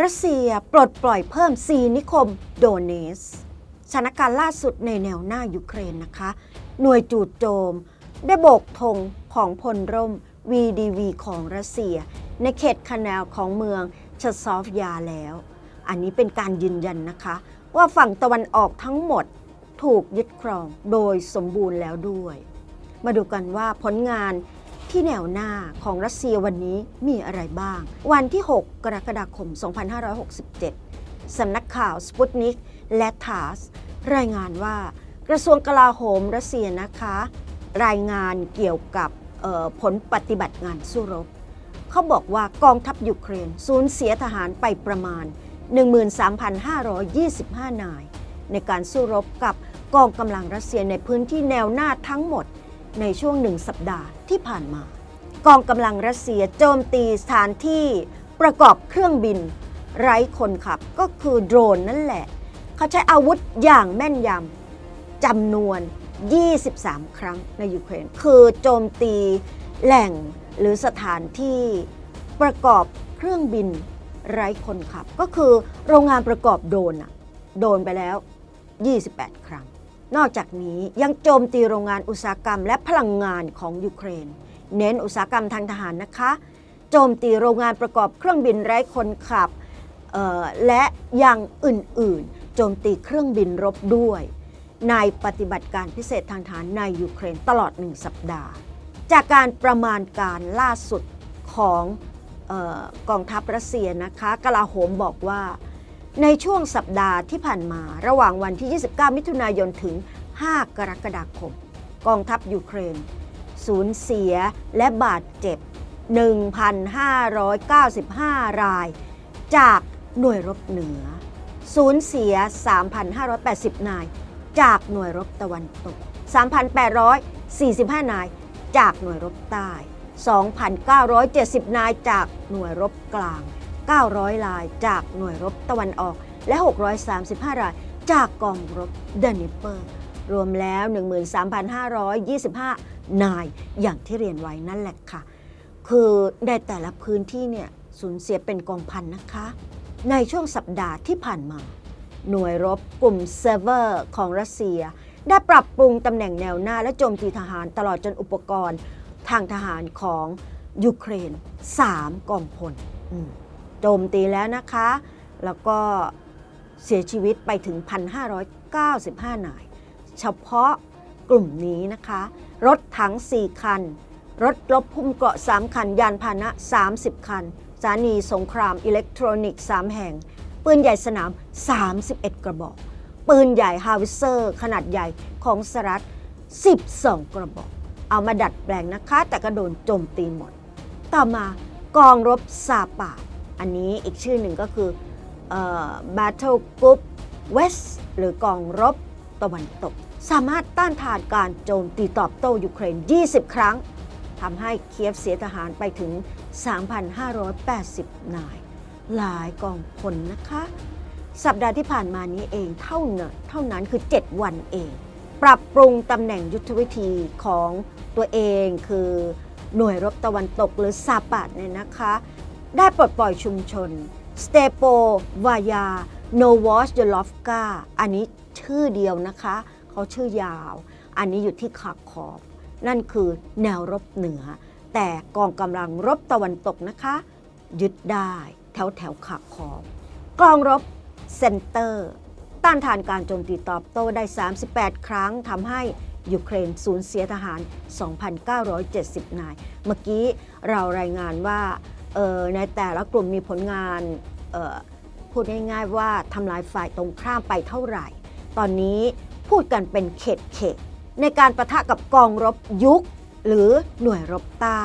รัสเซียปลดปล่อยเพิ่ม 4 นิคมโดเนสสถานการณ์ล่าสุดในแนวหน้ายูเครนนะคะ หน่วยจู่โจม ได้โบกธงของพลร่ม VDV ของรัสเซีย ในเขตคานาลของเมืองชซอฟยาแล้ว อันนี้เป็นการยืนยันนะคะ ว่าฝั่งตะวันออกทั้งหมดถูกยึดครองโดยสมบูรณ์แล้วด้วย มาดูกันว่าผลงาน ที่แนวหน้าของรัสเซียวันนี้มีอะไรบ้าง วันที่ 6 กรกฎาคม 2567 สำนักข่าวสปุตนิกและทาสรายงานว่ากระทรวงกลาโหมรัสเซียนะคะ รายงานเกี่ยวกับออผลปฏิบัติงานสู้รบ เขาบอกว่ากองทัพยูเครนสูญเสียทหารไปประมาณ 13,525 นาย ในการสู้รบกับกองกำลังรัสเซียในพื้นที่แนวหน้าทั้งหมด ในช่วงหนึ่งสัปดาห์ที่ผ่านมา กองกำลังรัสเซียโจมตีสถานที่ประกอบเครื่องบิน ไร้คนขับก็คือโดรนนั่นแหละ เขาใช้อาวุธอย่างแม่นยำจำนวน 23 ครั้งในยูเครน คือโจมตีแหล่งหรือสถานที่ประกอบเครื่องบินไร้คนขับ ก็คือโรงงานประกอบโดรนอะโดนไปแล้ว 28 ครั้ง นอกจากนี้ยังโจมตีโรงงานอุตสาหกรรมและพลังงานของยูเครน เน้นอุตสาหกรรมทางทหารนะคะ โจมตีโรงงานประกอบเครื่องบินไร้คนขับและอย่างอื่นๆ โจมตีเครื่องบินรบด้วย ในปฏิบัติการพิเศษทางทหารในยูเครนตลอดหนึ่งสัปดาห์ จากการประมาณการล่าสุดของออกองทัพรัสเซียนะคะกลาโหมบอกว่า ในช่วงสัปดาห์ที่ผ่านมาระหว่างวันที่ 29 มิถุนายนถึง 5 กรกฎาคม กองทัพยูเครน สูญเสียและบาดเจ็บ 1,595 ราย จากหน่วยรบเหนือ สูญเสีย 3,580 นาย จากหน่วยรบตะวันตก 3,845 นาย จากหน่วยรบใต้ 2,970 นายจากหน่วยรบกลาง 900 รายจากหน่วยรบตะวันออก และ 635 รายจากกองรบเดนิเปอร์ รวมแล้ว 13,525 นายอย่างที่เรียนไว้นั่นแหละค่ะ คือในแต่ละพื้นที่เนี่ยสูญเสียเป็นกองพันนะคะ ในช่วงสัปดาห์ที่ผ่านมา หน่วยรบกลุ่มเซร์ฟเวอร์ของรัสเซีย ได้ปรับปรุงตำแหน่งแนวหน้าและโจมตีทหารตลอดจนอุปกรณ์ทางทหารของยูเครน 3กองพลอืม โจมตีแล้วนะคะ แล้วก็เสียชีวิตไปถึง 1,595 นาย เฉพาะกลุ่มนี้นะคะ รถถัง 4 คัน รถรบพุ่มเกราะ 3 คัน ยานพาหนะ 30 คันสถานีสงครามอิเล็กทรอนิกส์ 3 แห่ง ปืนใหญ่สนาม 31 กระบอก ปืนใหญ่ฮาวิเซอร์ ขนาดใหญ่ของสหรัฐ 12 กระบอก เอามาดัดแปลงนะคะ แต่ก็โดนโจมตีหมด ต่อมากองรบซาปา อันนี้อีกชื่อหนึ่งก็คือ Battle Group West หรือกองรบตะวันตก สามารถต้านทานการโจมตีตอบโต้ยูเครน 20 ครั้งทำให้เคียฟเสียทหารไปถึง 3,580 นาย หลายกองพลนะคะ สัปดาห์ที่ผ่านมานี้เองเท่านั้นเท่านั้นคือ 7 วันเอง ปรับปรุงตำแหน่งยุทธวิธีของตัวเองคือหน่วยรบตะวันตกหรือซาปาดเนี่ยนะคะ ได้ปลดปล่อยชุมชนสเตโปวายาโนวอชเดลอฟกาอันนี้ชื่อเดียวนะคะ เขาชื่อยาว อันนี้อยู่ที่คาคอฟนั่นคือแนวรบเหนือ แต่กองกำลังรบตะวันตกนะคะ ยึดได้แถวแถวๆคาคอฟกองรบเซนเตอร์ ต้านทานการโจมตีตอบโต้ได้ 38 ครั้งทำให้ยูเครนสูญเสียทหาร 2,970 นาย เมื่อกี้เรารายงานว่า ในแต่ละกลุ่มมีผลงานพูดง่ายๆว่าทำลายฝ่ายตรงข้ามไปเท่าไหร่ ตอนนี้พูดกันเป็นเขตเขตๆในการประทะกับกองรบยุค หรือหน่วยรบใต้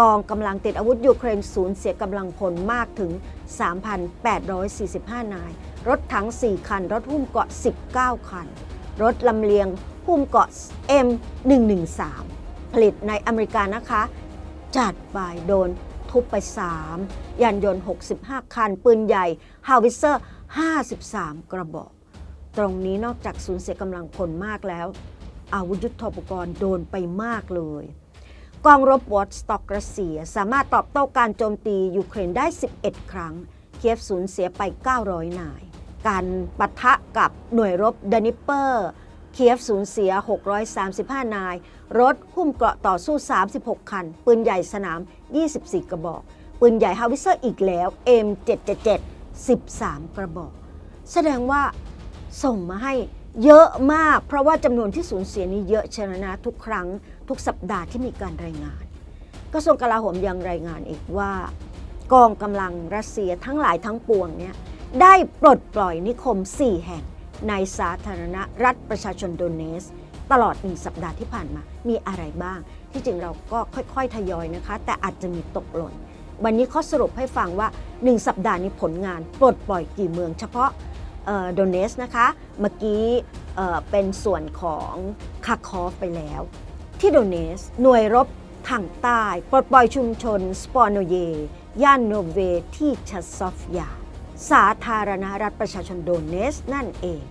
กองกำลังติดอาวุธยูเครนสูญเสียกำลังพลมากถึง 3,845 นาย รถถัง 4 คัน รถหุ้มเกาะ 19 คัน รถลำเลียงหุ้มเกาะ M113 ผลิตในอเมริกานะคะ จัดไปโดน ทุบไป 3 ยานยนต์ 65 คัน ปืนใหญ่ฮาวิเซอร์ 53 กระบอก ตรงนี้นอกจากสูญเสียกำลังพลมากแล้ว อาวุธยุทโธปกรณ์โดนไปมากเลย กองรบวอตสต็อกรัสเซียสามารถตอบโต้การโจมตียูเครนได้ 11 ครั้ง เคียฟสูญเสียไป 900 นาย การปะทะกับหน่วยรบดานิเปอร์ เคียฟสูญเสีย 635 นาย รถหุ้มเกราะต่อสู้ 36 คัน ปืนใหญ่สนาม 24 กระบอก ปืนใหญ่ฮาวิเซอร์อีกแล้ว M777 13 กระบอก แสดงว่าส่งมาให้เยอะมาก เพราะว่าจำนวนที่สูญเสียนี้เยอะชยวนะทุกครั้ง ทุกสัปดาห์ที่มีการรายงานกระทรวงกลาโหมยังรายงานอีกว่า กองกำลังรัสเซียทั้งหลายทั้งปวงเนี่ยได้ปลดปล่อยนิคม 4 แห่ง ในสาธารณรัฐประชาชนโดเนส ตลอดหนึ่งสัปดาห์ที่ผ่านมามีอะไรบ้าง ที่จริงเราก็ค่อยๆ ทยอยนะคะ แต่อาจจะมีตกหล่น วันนี้เขาสรุปให้ฟังว่า 1 สัปดาห์นี้ผลงานปลดปล่อยกี่เมืองเฉพาะโดเนสนะคะ เมื่อกี้เอ่อเป็นส่วนของคาคอฟไปแล้ว ที่โดเนส หน่วยรบทางใต้ ปลดปล่อยชุมชน สปอโนเย ย่านโนเวที่ชัสซอฟยา สาธารณรัฐประชาชนโดเนสนั่นเอง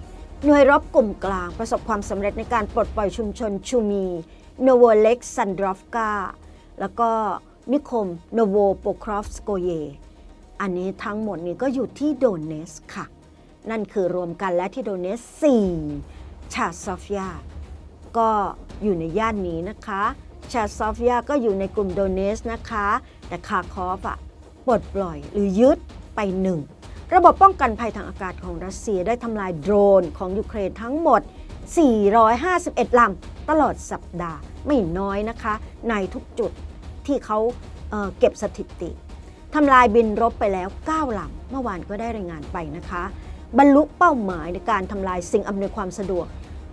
หน่วยรบกลุ่มกลางประสบความสำเร็จในการปลดปล่อยชุมชนชูมีโนโวเล็กซันดรอฟกาแล้วก็นิคมโนโวโปครอฟสโกเย อันนี้ทั้งหมดนี้ก็อยู่ที่โดเนสค่ะ นั่นคือรวมกันและที่โดเนส 4 ชาซอฟยา ก็อยู่ในย่านนี้นะคะ ชาซอฟยาก็อยู่ในกลุ่มโดเนสนะคะ แต่คาคอฟอะปลดปล่อยหรือยึดไปหนึ่ง ระบบป้องกันภัยทางอากาศของรัสเซียได้ทำลายโดรนของยูเครนทั้งหมด 451 ลำตลอดสัปดาห์ไม่น้อยนะคะ ในทุกจุดที่เขาเเก็บสถิติทำลายบินรบไปแล้ว 9 ลำเมื่อวานก็ได้รายงานไปนะคะ บรรลุเป้าหมายในการทำลายสิ่งอำนวยความสะดวก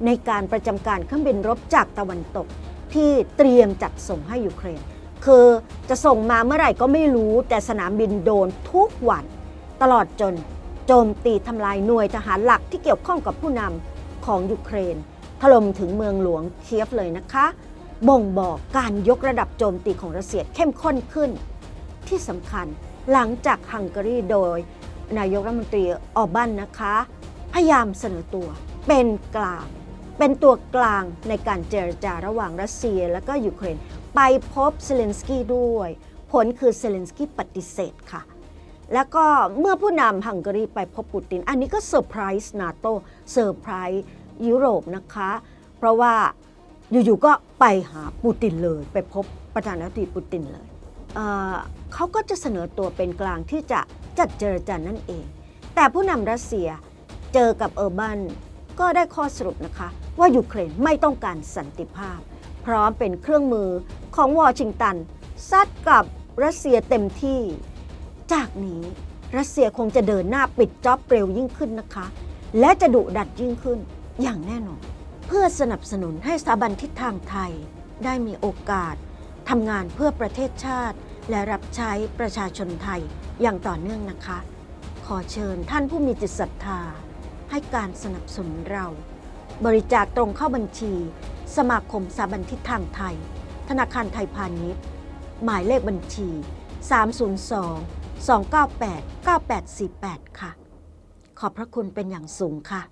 ในการประจำการเครื่องบินรบจากตะวันตก ที่เตรียมจัดส่งให้ยูเครน คือจะส่งมาเมื่อไหร่ก็ไม่รู้แต่สนามบินโดนทุกวัน ตลอดจนโจมตีทำลายหน่วยทหารหลักที่เกี่ยวข้องกับผู้นำของยูเครน ถล่มถึงเมืองหลวงเคียฟเลยนะคะ บ่งบอกการยกระดับโจมตีของรัสเซียเข้มข้นขึ้น ที่สำคัญหลังจากฮังการีโดย นายกรัฐมนตรีออบันนะคะ พยายามเสนอตัวเป็นกลาง เป็นตัวกลางในการเจรจาระหว่างรัสเซียและก็ยูเครน ไปพบเซเลนสกี้ด้วย ผลคือเซเลนสกี้ปฏิเสธค่ะ แล้วก็เมื่อผู้นำฮังการีไปพบปูติน อันนี้ก็เซอร์ไพรส์นาโตเซอร์ไพรส์ยุโรปนะคะ เพราะว่าอยู่ๆก็ไปหาปูตินเลย ไปพบประธานาธิบดีปูตินเลยเเขาก็จะเสนอตัวเป็นกลางที่จะจัดเจรจานั่นเอง แต่ผู้นำรัสเซียเจอกับเออร์บันก็ได้ข้อสรุปนะคะ ว่ายูเครนไม่ต้องการสันติภาพ พร้อมเป็นเครื่องมือของวอชิงตันซัดกับรัสเซียเต็มที่ จากนี้รัสเซียคงจะเดินหน้าปิดจ็อบเร็วยิ่งขึ้นนะคะ และจะดุดัดยิ่งขึ้นอย่างแน่นอน เพื่อสนับสนุนให้สถาบันทิศทางไทย ได้มีโอกาสทำงานเพื่อประเทศชาติ และรับใช้ประชาชนไทยอย่างต่อเนื่องนะคะ ขอเชิญท่านผู้มีจิตศรัทธา ให้การสนับสนุนเรา บริจาคตรงเข้าบัญชี สมาคมสถาบันทิศทางไทย ธนาคารไทยพาณิชย์ หมายเลขบัญชี 302 298 9848 ค่ะ ขอบพระคุณเป็นอย่างสูงค่ะ